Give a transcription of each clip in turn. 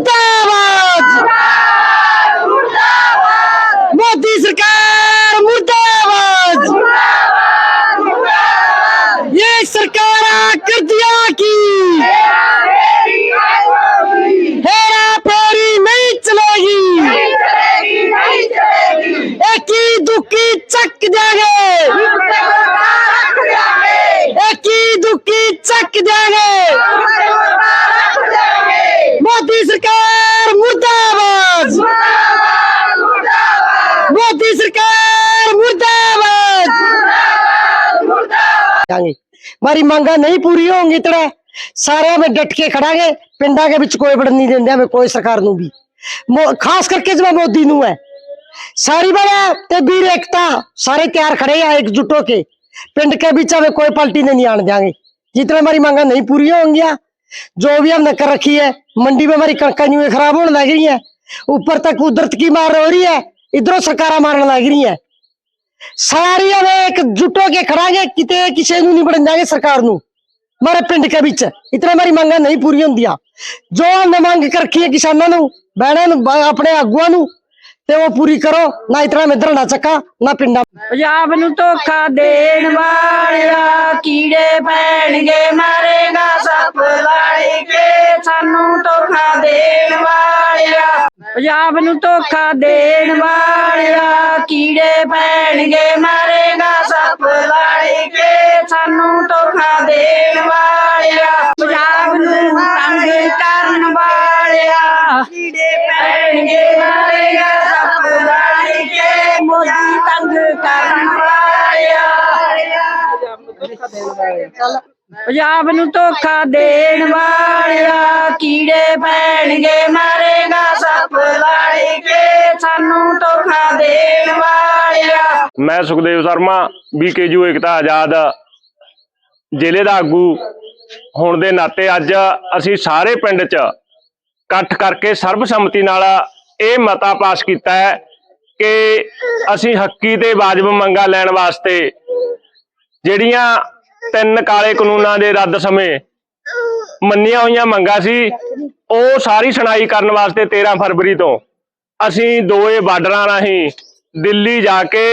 मुर्दाबाद। मोदी सरकार मुर्दाबाद। ये सरकार कर दिया की। हेरा फेरी नहीं चलेगी। एक ही दुखी चक देंगे एक ही दुखी चक देंगे मोदी सरकार मुर्दाबाद मोदी सरकार मुर्दाबाद जाएंगे हमारी मांगा नहीं पूरी होंगी तरह सारे में डट के खड़ांगे पिंडा के बिच कोई बढ़ नहीं देंगे हमें कोई सरकार ਨੂੰ ਵੀ ਮੋ- ਖਾਸ ਕਰਕੇ ਜਮਾ ਮੋਦੀ ਨੂੰ ਹੈ ਸਾਰੀ ਵਾਲਾ ਤੇ ਵੀਰ एकता सारे तैयार खड़े हैं एकजुट होके पिंड के बीच में कोई पलटी नहीं आने जाएंगे जितने हमारी मांगा नहीं पूरी होंगी जो भी हमने कर रखी है मंडी में हमारी कणक यूं ही खराब होने लग रही है ऊपर तक कुदरत की मार हो रही है इधरों सरकारा मारने लग रही है ਸਾਰੀ ਹਮੇ ਇੱਕ ਜੁਟੋ ਕੇ ਖੜਾਂਗੇ, ਕਿਤੇ ਕਿਸੇ ਨੂੰ ਨਹੀਂ ਬੜਨ ਜਾਗੇ ਸਰਕਾਰ ਨੂੰ। ਮਾਰੇ ਪਿੰਡ ਕੇ ਵਿੱਚ, ਇਤਨਾ ਮਾਰੀ ਮੰਗਾਂ ਨਹੀਂ ਪੂਰੀ ਹੁੰਦੀਆਂ। ਜੋ ਹਮਨੇ ਮੰਗ ਕਰ ਹੈ ਕਿਸਾਨਾਂ ਨੂੰ ਬਹਿਣਾ ਨੂੰ ਆਪਣੇ ਆਗੂਆਂ ਨੂੰ, ਤੇ ਉਹ ਪੂਰੀ ਕਰੋ, ਨਾ ਇਤਨਾ ਮੈਂ ਧਰਨਾ ਚੱਕਾ, ਨਾ ਪਿੰਡਾਂ। ਪੰਜਾਬ ਨੂੰ ਧੋਖਾ ਦੇਣ ਵਾਲਿਆ, ਕੀੜੇ ਪੈਣਗੇ, ਮਾਰੇਗਾ ਸੱਪ ਲਾੜੀ ਕੇ, ਸਾਨੂੰ ਧੋਖਾ ਦੇਣ ਵਾਲਿਆ ਪੰਜਾਬ ਨੂੰ ਧੋਖਾ ਦੇਣ ਵਾਲਿਆ ਕੀੜੇ ਪੈਣਗੇ ਮਾਰੇਗਾ ਸੱਪ ਲਾੜੀ ਕੇ। ਸਾਨੂੰ ਧੋਖਾ ਦੇਣ ਵਾਲਿਆ ਪੰਜਾਬ ਨੂੰ ਤੰਗ ਕਰਨ ਵਾਲਿਆ ਕੀੜੇ ਪੈਣਗੇ ਮਾਰੇਗਾ ਸੱਪ ਲਾੜੀ ਕੇ। ਮੋਦੀ ਤੰਗ ਕਰਨ ਵਾਲਿਆ। ਪੰਜਾਬ ਨੂੰ ਧੋਖਾ ਦੇਣ ਵਾਲਿਆ ਕੀੜੇ ਪੈਣਗੇ ਮਾਰੇਗਾ ਮੈਂ ਸੁਖਦੇਵ ਸ਼ਰਮਾ ਬੀਕੇਯੂ ਏਕਤਾ ਆਜ਼ਾਦ। ਜ਼ਿਲ੍ਹੇ ਦਾ ਆਗੂ ਹੋਣ ਦੇ ਨਾਤੇ ਅੱਜ ਅਸੀਂ ਸਾਰੇ ਪਿੰਡ 'ਚ ਇਕੱਠ ਕਰਕੇ ਸਰਬਸੰਮਤੀ ਨਾਲ ਇਹ ਮਤਾ ਪਾਸ ਕੀਤਾ ਹੈ ਕਿ ਅਸੀਂ ਹੱਕੀ ਤੇ ਵਾਜਬ ਮੰਗਾਂ ਲੈਣ ਵਾਸਤੇ ਜਿਹੜੀਆਂ ਤਿੰਨ ਕਾਲੇ ਕਾਨੂੰਨਾਂ ਦੇ ਰੱਦ ਸਮੇਂ ਮੰਨੀਆਂ ਹੋਈਆਂ ਮੰਗਾਂ ਸੀ, ਉਹ ਸਾਰੀ ਸੁਣਾਈ ਕਰਨ ਵਾਸਤੇ 13 ਫਰਵਰੀ ਤੋਂ ਅਸੀਂ ਦੋਏ ਬਾਰਡਰਾਂ ਰਾਹੀਂ ਦਿੱਲੀ ਜਾ ਕੇ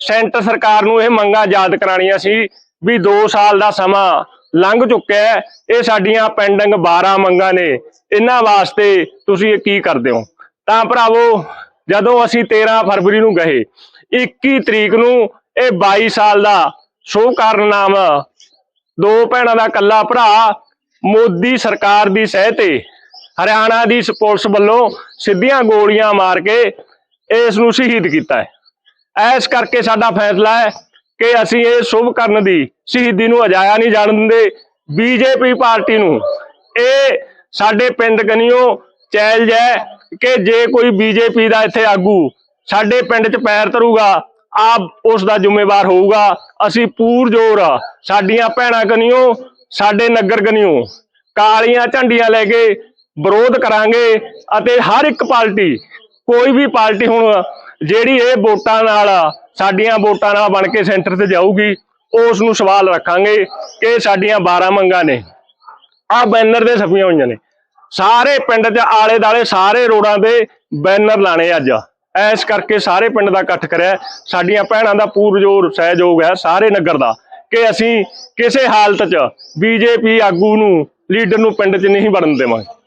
ਸੈਂਟਰ ਸਰਕਾਰ ਨੂੰ ਇਹ ਮੰਗਾਂ ਯਾਦ ਕਰਾਣੀਆਂ ਸੀ ਵੀ 2 ਸਾਲ ਦਾ ਸਮਾਂ ਲੰਘ ਚੁੱਕਿਆ ਇਹ ਸਾਡੀਆਂ ਪੈਂਡਿੰਗ 12 ਮੰਗਾਂ ਨੇ। ਇਹਨਾਂ ਵਾਸਤੇ ਤੁਸੀਂ ਇਹ ਕੀ ਕਰਦੇ ਹੋ? ਤਾਂ ਭਰਾਵੋ, ਜਦੋਂ ਅਸੀਂ 13 ਫਰਵਰੀ ਨੂੰ ਗਏ 21 ਤਰੀਕ ਨੂੰ ਇਹ 22 ਸਾਲ ਦਾ ਸ਼ੋਅ ਕਾਰਨਾਮ ਦੋ ਭੈਣਾਂ ਦਾ ਕੱਲਾ ਭਰਾ ਮੋਦੀ ਸਰਕਾਰ ਦੀ ਸਹਿ ਤੇ ਹਰਿਆਣਾ ਦੀ ਪੁਲਿਸ ਵੱਲੋਂ ਸਿੱਧੀਆਂ ਗੋਲੀਆਂ ਮਾਰ ਕੇ ਇਸ ਨੂੰ ਸ਼ਹੀਦ ਕੀਤਾ ਹੈ। ਇਸ ਕਰਕੇ ਸਾਡਾ ਫੈਸਲਾ ਹੈ ਕਿ ਅਸੀਂ ਇਹ ਸ਼ੁਭ ਕਰਨ ਦੀ ਸ਼ਹੀਦੀ ਨੂੰ ਅਜਾਇਆ ਨਹੀਂ ਜਾਣ ਦਿੰਦੇ। ਬੀਜੇਪੀ ਪਾਰਟੀ ਨੂੰ ਇਹ ਸਾਡੇ ਪਿੰਡ ਗਨੀਓ ਚੈਲਜ ਹੈ ਕਿ ਜੇ ਕੋਈ ਬੀਜੇਪੀ ਦਾ ਇੱਥੇ ਆਗੂ ਸਾਡੇ ਪਿੰਡ 'ਚ ਪੈਰ ਧਰੂਗਾ, ਆਪ ਉਸ ਦਾ ਜ਼ਿੰਮੇਵਾਰ ਹੋਊਗਾ। ਅਸੀਂ ਪੂਰ ਜ਼ੋਰ ਸਾਡੀਆਂ ਭੈਣਾਂ ਗਨੀਓ, ਸਾਡੇ ਨਗਰ ਗਨੀਓ, ਕਾਲੀਆਂ ਝੰਡੀਆਂ ਲੈ ਕੇ ਵਿਰੋਧ ਕਰਾਂਗੇ ਅਤੇ ਹਰ ਇੱਕ ਪਾਰਟੀ ਕੋਈ ਵੀ ਪਾਰਟੀ ਹੁਣ ਜਿਹੜੀ ਇਹ ਵੋਟਾਂ ਨਾਲ, ਸਾਡੀਆਂ ਵੋਟਾਂ ਨਾਲ ਬਣ ਕੇ ਸੈਂਟਰ ਤੇ ਜਾਊਗੀ ਉਸ ਨੂੰ ਸਵਾਲ ਰੱਖਾਂਗੇ ਕਿ ਸਾਡੀਆਂ 12 ਮੰਗਾਂ ਨੇ। ਆ ਬੈਨਰ ਦੇ ਛਪੀਆਂ ਹੋਈਆਂ ਨੇ। ਸਾਰੇ ਪਿੰਡ ਦੇ ਆਲੇ ਦਾਲੇ ਸਾਰੇ ਰੋਡਾਂ ਤੇ ਬੈਨਰ ਲਾਣੇ ਅੱਜ। ਐਸ ਕਰਕੇ ਸਾਰੇ ਪਿੰਡ ਦਾ ਇਕੱਠ ਕਰਿਆ। ਸਾਡੀਆਂ ਭੈਣਾਂ ਦਾ ਪੂਰਜੋਰ ਸਹਿਯੋਗ ਹੈ ਸਾਰੇ ਨਗਰ ਦਾ ਕਿ ਅਸੀਂ ਕਿਸੇ ਹਾਲਤ 'ਚ ਬੀਜੇਪੀ ਆਗੂ ਨੂੰ, ਲੀਡਰ ਨੂੰ ਪਿੰਡ 'ਚ ਨਹੀਂ ਵੜਨ ਦੇਵਾਂਗੇ।